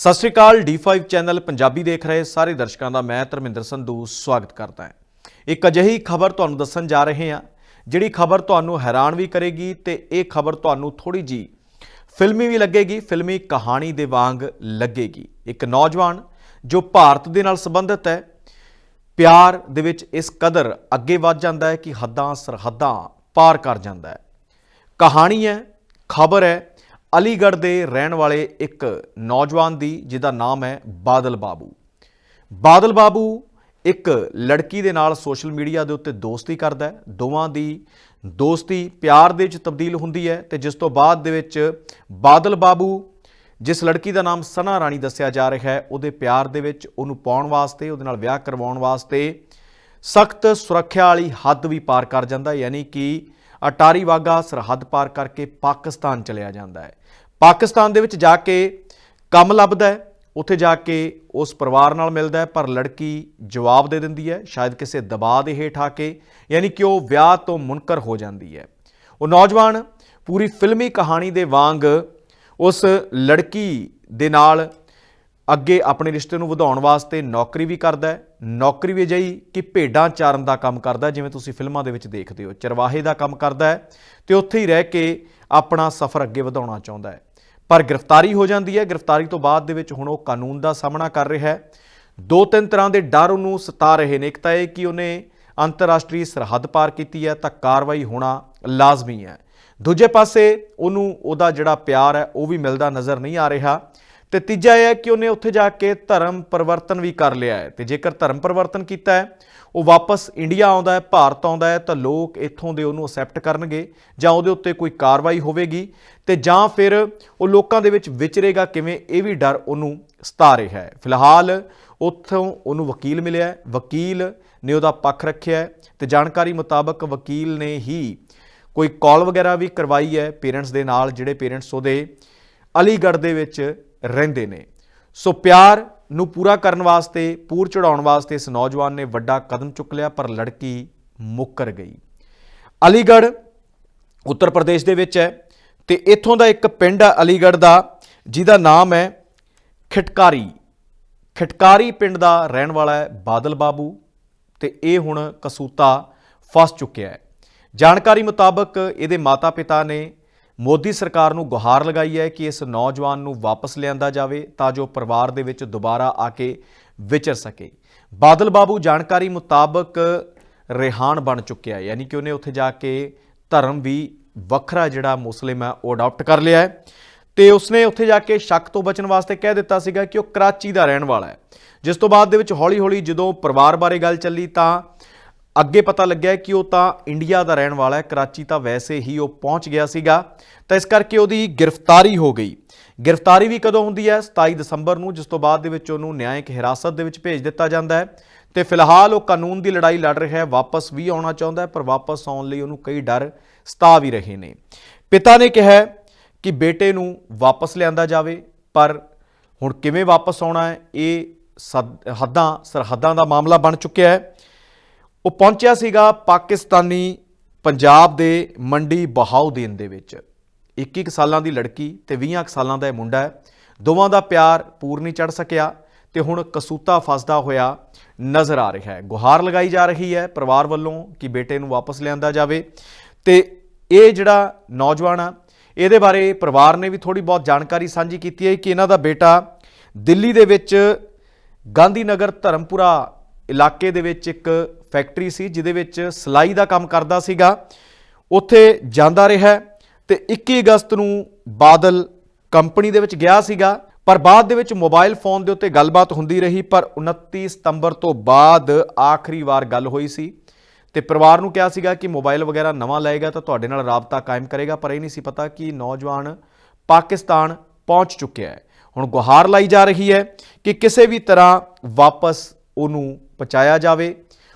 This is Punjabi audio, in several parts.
ਸਤਿ ਸ਼੍ਰੀ ਅਕਾਲ D5 ਚੈਨਲ ਪੰਜਾਬੀ ਦੇਖ ਰਹੇ ਸਾਰੇ ਦਰਸ਼ਕਾਂ ਦਾ ਮੈਂ ਧਰਮਿੰਦਰ ਸੰਧੂ ਸਵਾਗਤ ਕਰਦਾ ਹਾਂ। ਇੱਕ ਅਜਿਹੀ ਖਬਰ ਤੁਹਾਨੂੰ ਦੱਸਣ ਜਾ ਰਹੇ ਹਾਂ, ਜਿਹੜੀ ਖਬਰ ਤੁਹਾਨੂੰ ਹੈਰਾਨ ਵੀ ਕਰੇਗੀ ਤੇ ਇਹ ਖਬਰ ਤੁਹਾਨੂੰ ਥੋੜੀ ਜੀ ਫਿਲਮੀ ਵੀ ਲੱਗੇਗੀ, ਫਿਲਮੀ ਕਹਾਣੀ ਦੇ ਵਾਂਗ ਲੱਗੇਗੀ। ਇੱਕ ਨੌਜਵਾਨ ਜੋ ਭਾਰਤ ਦੇ ਨਾਲ ਸੰਬੰਧਿਤ ਹੈ, ਪਿਆਰ ਦੇ ਵਿੱਚ ਇਸ ਕਦਰ ਅੱਗੇ ਵੱਧ ਜਾਂਦਾ ਹੈ ਕਿ ਹੱਦਾਂ ਸਰਹੱਦਾਂ ਪਾਰ ਕਰ ਜਾਂਦਾ ਹੈ। ਕਹਾਣੀ ਹੈ, ਖਬਰ ਹੈ ਅਲੀਗੜ੍ਹ ਦੇ ਰਹਿਣ ਵਾਲੇ ਇੱਕ ਨੌਜਵਾਨ ਦੀ, ਜਿਹਦਾ ਨਾਮ ਹੈ ਬਾਦਲ ਬਾਬੂ। ਬਾਦਲ ਬਾਬੂ ਇੱਕ ਲੜਕੀ ਦੇ ਨਾਲ ਸੋਸ਼ਲ ਮੀਡੀਆ ਦੇ ਉੱਤੇ ਦੋਸਤੀ ਕਰਦਾ ਹੈ। ਦੋਵਾਂ ਦੀ ਦੋਸਤੀ ਪਿਆਰ ਦੇ ਵਿੱਚ ਤਬਦੀਲ ਹੁੰਦੀ ਹੈ ਤੇ ਜਿਸ ਤੋਂ ਬਾਅਦ ਦੇ ਵਿੱਚ ਬਾਦਲ ਬਾਬੂ, ਜਿਸ ਲੜਕੀ ਦਾ ਨਾਮ ਸਨਾ ਰਾਣੀ ਦੱਸਿਆ ਜਾ ਰਿਹਾ ਹੈ, ਉਹਦੇ ਪਿਆਰ ਦੇ ਵਿੱਚ ਉਹਨੂੰ ਪਾਉਣ ਵਾਸਤੇ, ਉਹਦੇ ਨਾਲ ਵਿਆਹ ਕਰਵਾਉਣ ਵਾਸਤੇ ਸਖਤ ਸੁਰੱਖਿਆ ਵਾਲੀ ਹੱਦ ਵੀ ਪਾਰ ਕਰ ਜਾਂਦਾ ਯਾਨੀ ਕਿ ਅਟਾਰੀ ਵਾਗਾ ਸਰਹੱਦ ਪਾਰ ਕਰਕੇ ਪਾਕਿਸਤਾਨ ਚਲਿਆ ਜਾਂਦਾ ਹੈ। ਪਾਕਿਸਤਾਨ ਦੇ ਵਿੱਚ ਜਾ ਕੇ ਕੰਮ ਲੱਭਦਾ ਹੈ, ਉੱਥੇ ਜਾ ਕੇ ਉਸ ਪਰਿਵਾਰ ਨਾਲ ਮਿਲਦਾ ਹੈ, ਪਰ ਲੜਕੀ ਜਵਾਬ ਦੇ ਦਿੰਦੀ ਹੈ, ਸ਼ਾਇਦ ਕਿਸੇ ਦਬਾਅ ਦੇ ਹੇਠ ਆ ਕੇ, ਯਾਨੀ ਕਿ ਉਹ ਵਿਆਹ ਤੋਂ ਮੁਨਕਰ ਹੋ ਜਾਂਦੀ ਹੈ। ਉਹ ਨੌਜਵਾਨ ਪੂਰੀ ਫਿਲਮੀ ਕਹਾਣੀ ਦੇ ਵਾਂਗ ਉਸ ਲੜਕੀ ਦੇ ਨਾਲ ਅੱਗੇ ਆਪਣੇ ਰਿਸ਼ਤੇ ਨੂੰ ਵਧਾਉਣ ਵਾਸਤੇ ਨੌਕਰੀ ਵੀ ਕਰਦਾ ਹੈ, ਨੌਕਰੀ ਵੀ ਅਜਿਹੀ ਕਿ ਭੇਡਾਂ ਚਾਰਨ ਦਾ ਕੰਮ ਕਰਦਾ ਜਿਵੇਂ ਤੁਸੀਂ ਫਿਲਮਾਂ ਦੇ ਵਿੱਚ ਦੇਖਦੇ ਹੋ। ਚਰਵਾਹੇ ਦਾ ਕੰਮ ਕਰਦਾ ਹੈ ਤੇ ਉੱਥੇ ਹੀ ਰਹਿ ਕੇ ਆਪਣਾ ਸਫ਼ਰ ਅੱਗੇ ਵਧਾਉਣਾ ਚਾਹੁੰਦਾ ਹੈ। ਪਰ ਗ੍ਰਿਫਤਾਰੀ ਹੋ ਜਾਂਦੀ ਹੈ। ਗ੍ਰਿਫਤਾਰੀ ਤੋਂ ਬਾਅਦ ਦੇ ਵਿੱਚ ਹੁਣ ਉਹ ਕਾਨੂੰਨ ਦਾ ਸਾਹਮਣਾ ਕਰ ਰਿਹਾ ਹੈ। ਦੋ ਤਿੰਨ ਤਰ੍ਹਾਂ ਦੇ ਡਰ ਉਹਨੂੰ ਸਤਾ ਰਹੇ ਨੇ। ਇੱਕ ਤਾਂ ਇਹ ਕਿ ਉਹਨੇ ਅੰਤਰਰਾਸ਼ਟਰੀ ਸਰਹੱਦ ਪਾਰ ਕੀਤੀ ਹੈ ਤਾਂ ਕਾਰਵਾਈ ਹੋਣਾ ਲਾਜ਼ਮੀ ਹੈ। ਦੂਜੇ ਪਾਸੇ ਉਹਨੂੰ ਉਹਦਾ ਜਿਹੜਾ ਪਿਆਰ ਹੈ ਉਹ ਵੀ ਮਿਲਦਾ ਨਜ਼ਰ ਨਹੀਂ ਆ ਰਿਹਾ। ਤੇ ਤੀਜਾ ਇਹ ਹੈ ਕਿ ਉਹਨੇ ਉੱਥੇ ਜਾ ਕੇ ਧਰਮ ਪਰਿਵਰਤਨ ਵੀ ਕਰ ਲਿਆ ਹੈ। ਤੇ ਜੇਕਰ ਧਰਮ ਪਰਿਵਰਤਨ ਕੀਤਾ ਹੈ, ਉਹ ਵਾਪਸ ਇੰਡੀਆ ਆਉਂਦਾ ਹੈ, ਭਾਰਤ ਆਉਂਦਾ ਹੈ, ਤਾਂ ਲੋਕ ਇੱਥੋਂ ਦੇ ਉਹਨੂੰ ਅਸੈਪਟ ਕਰਨਗੇ ਜਾਂ ਉਹਦੇ ਉੱਤੇ ਕੋਈ ਕਾਰਵਾਈ ਹੋਵੇਗੀ ਤੇ ਜਾਂ ਫਿਰ ਉਹ ਲੋਕਾਂ ਦੇ ਵਿੱਚ ਵਿਚਰੇਗਾ ਕਿਵੇਂ, ਇਹ ਵੀ ਡਰ ਉਹਨੂੰ ਸਤਾ ਰਿਹਾ ਹੈ। ਫਿਲਹਾਲ ਉੱਥੋਂ ਉਹਨੂੰ ਵਕੀਲ ਮਿਲਿਆ ਵਕੀਲ ਨੇ ਉਹਦਾ ਪੱਖ ਰੱਖਿਆ ਹੈ ਤੇ ਜਾਣਕਾਰੀ ਮੁਤਾਬਕ ਵਕੀਲ ਨੇ ਹੀ ਕੋਈ ਕਾਲ ਵਗੈਰਾ ਵੀ ਕਰਵਾਈ ਹੈ ਪੇਰੈਂਟਸ ਦੇ ਨਾਲ, ਜਿਹੜੇ ਪੇਰੈਂਟਸ ਉਹਦੇ ਅਲੀਗੜ੍ਹ ਦੇ ਵਿੱਚ ਰਹਿੰਦੇ ਨੇ। ਸੋ ਪਿਆਰ ਨੂੰ ਪੂਰਾ ਕਰਨ ਵਾਸਤੇ, ਪੂਰ ਚੜਾਉਣ ਵਾਸਤੇ ਇਸ ਨੌਜਵਾਨ ਨੇ ਵੱਡਾ ਕਦਮ ਚੁੱਕ ਲਿਆ, ਪਰ ਲੜਕੀ ਮੁੱਕਰ ਗਈ। ਅਲੀਗੜ੍ਹ ਉੱਤਰ ਪ੍ਰਦੇਸ਼ ਦੇ ਵਿੱਚ ਹੈ ਤੇ ਇੱਥੋਂ ਦਾ ਇੱਕ ਪਿੰਡ ਹੈ ਅਲੀਗੜ੍ਹ ਦਾ, ਜਿਹਦਾ ਨਾਮ ਹੈ ਖਟਕਾਰੀ। ਖਟਕਾਰੀ ਪਿੰਡ ਦਾ ਰਹਿਣ ਵਾਲਾ ਹੈ ਬਾਦਲ ਬਾਬੂ ਤੇ ਇਹ ਹੁਣ ਕਸੂਤਾ ਫਸ ਚੁੱਕਿਆ ਹੈ। ਜਾਣਕਾਰੀ ਮੁਤਾਬਕ ਇਹਦੇ ਮਾਤਾ-ਪਿਤਾ ਨੇ ਮੋਦੀ ਸਰਕਾਰ ਨੂੰ ਗੁਹਾਰ ਲਗਾਈ ਹੈ ਕਿ ਇਸ ਨੌਜਵਾਨ ਨੂੰ ਵਾਪਸ ਲਿਆਂਦਾ ਜਾਵੇ ਤਾਂ ਜੋ ਪਰਿਵਾਰ ਦੇ ਵਿੱਚ ਦੁਬਾਰਾ ਆ ਕੇ ਵਿਚਰ ਸਕੇ। ਬਾਦਲ ਬਾਬੂ ਜਾਣਕਾਰੀ ਮੁਤਾਬਕ ਰਿਹਾਨ ਬਣ ਚੁੱਕਿਆ ਹੈ। ਯਾਨੀ ਕਿ ਉਹਨੇ ਉੱਥੇ ਜਾ ਕੇ ਧਰਮ ਵੀ ਵੱਖਰਾ ਜਿਹੜਾ ਮੁਸਲਿਮ ਹੈ, ਉਹ ਅਡਾਪਟ ਕਰ ਲਿਆ ਹੈ। ਤੇ ਉਸਨੇ ਉੱਥੇ ਜਾ ਕੇ ਸ਼ੱਕ ਤੋਂ ਬਚਣ ਵਾਸਤੇ ਕਹਿ ਦਿੱਤਾ ਸੀਗਾ ਕਿ ਉਹ ਕਰਾਚੀ ਦਾ ਰਹਿਣ ਵਾਲਾ ਹੈ। ਜਿਸ ਤੋਂ ਬਾਅਦ ਦੇ ਵਿੱਚ ਹੌਲੀ-ਹੌਲੀ ਜਦੋਂ ਪਰਿਵਾਰ ਬਾਰੇ ਗੱਲ ਚੱਲੀ ਤਾਂ ਅੱਗੇ ਪਤਾ ਲੱਗਿਆ ਕਿ ਉਹ ਤਾਂ ਇੰਡੀਆ ਦਾ ਰਹਿਣ ਵਾਲਾ ਹੈ। ਕਰਾਚੀ ਤਾਂ ਵੈਸੇ ਹੀ ਉਹ ਪਹੁੰਚ ਗਿਆ ਸੀਗਾ। ਤਾਂ ਇਸ ਕਰਕੇ ਉਹਦੀ ਗ੍ਰਿਫਤਾਰੀ ਹੋ ਗਈ। ਗ੍ਰਿਫਤਾਰੀ ਵੀ ਕਦੋਂ ਹੁੰਦੀ ਹੈ? 27 ਦਸੰਬਰ ਨੂੰ, ਜਿਸ ਤੋਂ ਬਾਅਦ ਦੇ ਵਿੱਚ ਉਹਨੂੰ ਨਿਆਂਇਕ ਹਿਰਾਸਤ ਦੇ ਵਿੱਚ ਭੇਜ ਦਿੱਤਾ ਜਾਂਦਾ ਹੈ। ਤੇ ਫਿਲਹਾਲ ਉਹ ਕਾਨੂੰਨ ਦੀ ਲੜਾਈ ਲੜ ਰਿਹਾ ਹੈ। ਵਾਪਸ ਵੀ ਆਉਣਾ ਚਾਹੁੰਦਾ ਹੈ, ਪਰ ਵਾਪਸ ਆਉਣ ਲਈ ਉਹਨੂੰ ਕਈ ਡਰ ਸਤਾ ਵੀ ਰਹੇ ਨੇ। ਪਿਤਾ ਨੇ ਕਿਹਾ ਕਿ ਬੇਟੇ ਨੂੰ ਵਾਪਸ ਲਿਆਂਦਾ ਜਾਵੇ, ਪਰ ਹੁਣ ਕਿਵੇਂ ਵਾਪਸ ਆਉਣਾ ਹੈ, ਇਹ ਸਦ- ਹੱਦਾਂ, ਸਰਹੱਦਾਂ ਦਾ ਮਾਮਲਾ ਬਣ ਚੁੱਕਿਆ ਹੈ। ਉਹ ਪਹੁੰਚਿਆ ਸੀਗਾ ਪਾਕਿਸਤਾਨੀ ਪੰਜਾਬ ਦੇ ਮੰਡੀ ਬਹਾਉਦੀਨ ਦੇ ਵਿੱਚ। 21 ਸਾਲਾਂ ਦੀ ਲੜਕੀ ਤੇ 20 ਸਾਲਾਂ ਦਾ ਇਹ ਮੁੰਡਾ ਹੈ। ਦੋਵਾਂ ਦਾ ਪਿਆਰ ਪੂਰ ਨਹੀਂ ਚੜ ਸਕਿਆ ਤੇ ਹੁਣ ਕਸੂਤਾ ਫਸਦਾ ਹੋਇਆ ਨਜ਼ਰ ਆ ਰਿਹਾ ਹੈ। ਗੁਹਾਰ ਲਗਾਈ ਜਾ ਰਹੀ ਹੈ ਪਰਿਵਾਰ ਵੱਲੋਂ ਕਿ ਬੇਟੇ ਨੂੰ ਵਾਪਸ ਲਿਆਂਦਾ ਜਾਵੇ। ਤੇ ਇਹ ਜਿਹੜਾ ਨੌਜਵਾਨ ਆ, ਇਹਦੇ ਬਾਰੇ ਪਰਿਵਾਰ ਨੇ ਵੀ ਥੋੜੀ ਬਹੁਤ ਜਾਣਕਾਰੀ ਸਾਂਝੀ ਕੀਤੀ ਹੈ ਕਿ ਇਹਨਾਂ ਦਾ ਬੇਟਾ ਦਿੱਲੀ ਦੇ ਵਿੱਚ ਗਾਂਧੀ ਨਗਰ ਧਰਮਪੁਰਾ ਇਲਾਕੇ ਦੇ ਵਿੱਚ ਇੱਕ ਫੈਕਟਰੀ ਸੀ ਜਿਹਦੇ ਵਿੱਚ ਸਲਾਈ ਦਾ ਕੰਮ ਕਰਦਾ ਸੀਗਾ। ਉੱਥੇ ਜਾਂਦਾ ਰਿਹਾ ਤੇ 21 ਅਗਸਤ ਨੂੰ ਬਾਦਲ ਕੰਪਨੀ ਦੇ ਵਿੱਚ ਗਿਆ ਸੀਗਾ। ਪਰ ਬਾਅਦ ਦੇ ਵਿੱਚ ਮੋਬਾਈਲ ਫੋਨ ਦੇ ਉੱਤੇ ਗੱਲਬਾਤ ਹੁੰਦੀ ਰਹੀ, ਪਰ 29 ਸਤੰਬਰ ਤੋਂ ਬਾਅਦ ਆਖਰੀ ਵਾਰ ਗੱਲ ਹੋਈ ਸੀ ਤੇ ਪਰਿਵਾਰ ਨੂੰ ਕਿਹਾ ਸੀਗਾ ਕਿ ਮੋਬਾਈਲ ਵਗੈਰਾ ਨਵਾਂ ਲਏਗਾ ਤਾਂ ਤੁਹਾਡੇ ਨਾਲ ਰਾਬਤਾ ਕਾਇਮ ਕਰੇਗਾ, ਪਰ ਇਹ ਨਹੀਂ ਸੀ ਪਤਾ ਕਿ ਨੌਜਵਾਨ ਪਾਕਿਸਤਾਨ ਪਹੁੰਚ ਚੁੱਕਿਆ ਹੈ। ਹੁਣ ਗੁਹਾਰ ਲਾਈ ਜਾ ਰਹੀ ਹੈ ਕਿ ਕਿਸੇ ਵੀ ਤਰ੍ਹਾਂ ਵਾਪਸ ਉਹਨੂੰ ਪਹੁੰਚਾਇਆ ਜਾਵੇ।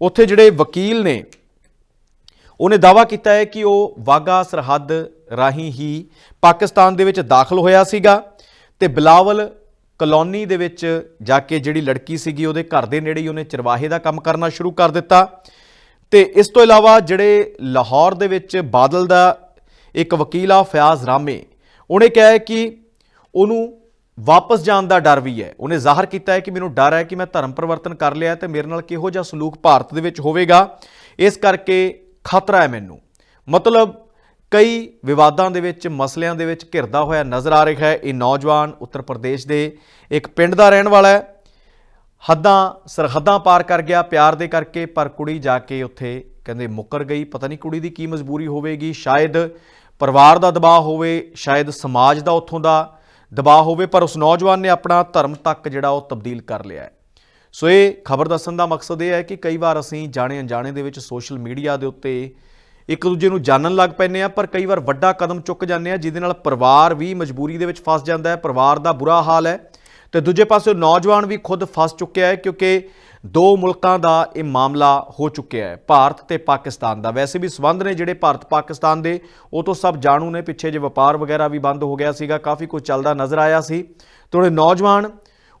ਉੱਥੇ ਜਿਹੜੇ ਵਕੀਲ ਨੇ, ਉਹਨੇ ਦਾਵਾ ਕੀਤਾ ਹੈ ਕਿ ਉਹ ਵਾਗਾ ਸਰਹੱਦ ਰਾਹੀਂ ਹੀ ਪਾਕਿਸਤਾਨ ਦੇ ਵਿੱਚ ਦਾਖਲ ਹੋਇਆ ਸੀਗਾ ਤੇ ਬਿਲਾਵਲ ਕਲੋਨੀ ਦੇ ਵਿੱਚ ਜਾ ਕੇ ਜਿਹੜੀ ਲੜਕੀ ਸੀਗੀ, ਉਹਦੇ ਘਰ ਦੇ ਨੇੜੇ ਹੀ ਉਹਨੇ ਚਰਵਾਹੇ ਦਾ ਕੰਮ ਕਰਨਾ ਸ਼ੁਰੂ ਕਰ ਦਿੱਤਾ। ਤੇ ਇਸ ਤੋਂ ਇਲਾਵਾ ਜਿਹੜੇ ਲਾਹੌਰ ਦੇ ਵਿੱਚ ਬਾਦਲ ਦਾ ਇੱਕ ਵਕੀਲ ਆ, ਫਿਆਜ਼ ਰਾਮੇ, ਉਹਨੇ ਕਿਹਾ ਹੈ ਕਿ ਉਹਨੂੰ ਵਾਪਸ ਜਾਣ ਦਾ ਡਰ ਵੀ ਹੈ। ਉਹਨੇ ਜ਼ਾਹਰ ਕੀਤਾ ਹੈ ਕਿ ਮੈਨੂੰ ਡਰ ਹੈ ਕਿ ਮੈਂ ਧਰਮ ਪਰਿਵਰਤਨ ਕਰ ਲਿਆ ਤੇ ਮੇਰੇ ਨਾਲ ਕਿਹੋ ਜਿਹਾ ਸਲੂਕ ਭਾਰਤ ਦੇ ਵਿੱਚ ਹੋਵੇਗਾ। ਇਸ ਕਰਕੇ ਖਤਰਾ ਹੈ ਮੈਨੂੰ। ਮਤਲਬ ਕਈ ਵਿਵਾਦਾਂ ਦੇ ਵਿੱਚ, ਮਸਲਿਆਂ ਦੇ ਵਿੱਚ ਘਿਰਦਾ ਹੋਇਆ ਨਜ਼ਰ ਆ ਰਿਹਾ ਹੈ। ਇਹ ਨੌਜਵਾਨ ਉੱਤਰ ਪ੍ਰਦੇਸ਼ ਦੇ ਇੱਕ ਪਿੰਡ ਦਾ ਰਹਿਣ ਵਾਲਾ ਹੈ। ਹੱਦਾਂ, ਸਰਹੱਦਾਂ ਪਾਰ ਕਰ ਗਿਆ ਪਿਆਰ ਦੇ ਕਰਕੇ, ਪਰ ਕੁੜੀ ਜਾ ਕੇ ਉੱਥੇ ਕਹਿੰਦੇ ਮੁੱਕਰ ਗਈ। ਪਤਾ ਨਹੀਂ ਕੁੜੀ ਦੀ ਕੀ ਮਜਬੂਰੀ ਹੋਵੇਗੀ। ਸ਼ਾਇਦ ਪਰਿਵਾਰ ਦਾ ਦਬਾਅ ਹੋਵੇ, ਸ਼ਾਇਦ ਸਮਾਜ ਦਾ ਉੱਥੋਂ ਦਾ ਦਬਾਅ ਹੋਵੇ, ਪਰ ਉਸ ਨੌਜਵਾਨ ਨੇ ਆਪਣਾ ਧਰਮ ਤੱਕ ਜਿਹੜਾ ਉਹ ਤਬਦੀਲ ਕਰ ਲਿਆ ਹੈ। ਸੋ ਇਹ ਖਬਰ ਦੱਸਣ ਦਾ ਮਕਸਦ ਇਹ ਹੈ ਕਿ ਕਈ ਵਾਰ ਅਸੀਂ ਜਾਣੇ ਅਣਜਾਣੇ ਦੇ ਵਿੱਚ ਸੋਸ਼ਲ ਮੀਡੀਆ ਦੇ ਉੱਤੇ ਇੱਕ ਦੂਜੇ ਨੂੰ ਜਾਣਨ ਲੱਗ ਪੈਂਦੇ ਆ ਪਰ ਕਈ ਵਾਰ ਵੱਡਾ ਕਦਮ ਚੁੱਕ ਜਾਂਦੇ ਆ ਜਿਹਦੇ ਨਾਲ ਪਰਿਵਾਰ ਵੀ ਮਜਬੂਰੀ ਦੇ ਵਿੱਚ ਫਸ ਜਾਂਦਾ ਹੈ, ਪਰਿਵਾਰ ਦਾ ਬੁਰਾ ਹਾਲ ਹੈ। ਤੇ ਦੂਜੇ ਪਾਸੇ ਨੌਜਵਾਨ ਵੀ ਖੁਦ ਫਸ ਚੁੱਕਿਆ ਹੈ ਕਿਉਂਕਿ ਦੋ ਮੁਲਕਾਂ ਦਾ ਇਹ ਮਾਮਲਾ ਹੋ ਚੁੱਕਿਆ ਹੈ, ਭਾਰਤ ਤੇ ਪਾਕਿਸਤਾਨ ਦਾ। ਵੈਸੇ ਵੀ ਸਬੰਧ ਨੇ ਜਿਹੜੇ ਭਾਰਤ ਪਾਕਿਸਤਾਨ ਦੇ, ਉਹ ਤੋਂ ਸਭ ਜਾਣੂ ਨੇ। ਪਿੱਛੇ ਜੇ ਵਪਾਰ ਵਗੈਰਾ ਵੀ ਬੰਦ ਹੋ ਗਿਆ ਸੀਗਾ, ਕਾਫੀ ਕੁਝ ਚੱਲਦਾ ਨਜ਼ਰ ਆਇਆ ਸੀ। ਤੇ ਉਹਨੇ ਨੌਜਵਾਨ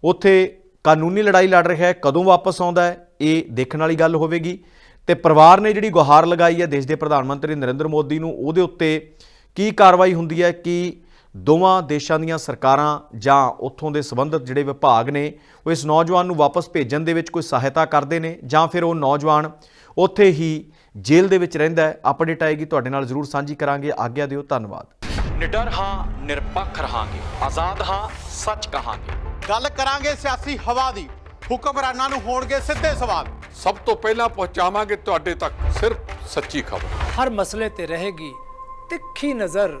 ਉੱਥੇ ਕਾਨੂੰਨੀ ਲੜਾਈ ਲੜ ਰਿਹਾ ਹੈ, ਕਦੋਂ ਵਾਪਸ ਆਉਂਦਾ ਹੈ, ਇਹ ਦੇਖਣ ਵਾਲੀ ਗੱਲ ਹੋਵੇਗੀ। ਤੇ ਪਰਿਵਾਰ ਨੇ ਜਿਹੜੀ ਗੁਹਾਰ ਲਗਾਈ ਹੈ, ਦੇਸ਼ ਦੇ ਪ੍ਰਧਾਨ ਮੰਤਰੀ ਨਰਿੰਦਰ ਮੋਦੀ ਨੂੰ, ਉਹਦੇ ਉੱਤੇ ਕੀ ਕਾਰਵਾਈ ਹੁੰਦੀ ਹੈ, ਕਿ ਦੋਵਾਂ ਦੇਸ਼ਾਂ ਦੀਆਂ ਸਰਕਾਰਾਂ ਜਾਂ ਉੱਥੋਂ ਦੇ ਸੰਬੰਧਿਤ ਜਿਹੜੇ ਵਿਭਾਗ ਨੇ ਉਹ ਇਸ ਨੌਜਵਾਨ ਨੂੰ ਵਾਪਸ ਭੇਜਣ ਦੇ ਵਿੱਚ ਕੋਈ ਸਹਾਇਤਾ ਕਰਦੇ ਨੇ ਜਾਂ ਫਿਰ ਉਹ ਨੌਜਵਾਨ ਉੱਥੇ ਹੀ ਜੇਲ੍ਹ ਦੇ ਵਿੱਚ ਰਹਿੰਦਾ ਹੈ। ਅਪਡੇਟ ਆਏਗੀ ਤੁਹਾਡੇ ਨਾਲ ਜ਼ਰੂਰ ਸਾਂਝੀ ਕਰਾਂਗੇ। ਆਗਿਆ ਦਿਓ ਧੰਨਵਾਦ। ਨਿਡਰ ਹਾਂ ਨਿਰਪੱਖ ਰਹਾਂਗੇ। ਆਜ਼ਾਦ ਹਾਂ ਸੱਚ ਕਹਾਂਗੇ। ਗੱਲ ਕਰਾਂਗੇ ਸਿਆਸੀ ਹਵਾ ਦੀ। ਹੁਕਮਰਾਨਾਂ ਨੂੰ ਹੋਣਗੇ ਸਿੱਧੇ ਸਵਾਲ। ਸਭ ਤੋਂ ਪਹਿਲਾਂ ਪਹੁੰਚਾਵਾਂਗੇ ਤੁਹਾਡੇ ਤੱਕ ਸਿਰਫ ਸੱਚੀ ਖਬਰ। ਹਰ ਮਸਲੇ ਤੇ ਰਹੇਗੀ ਤਿੱਖੀ ਨਜ਼ਰ।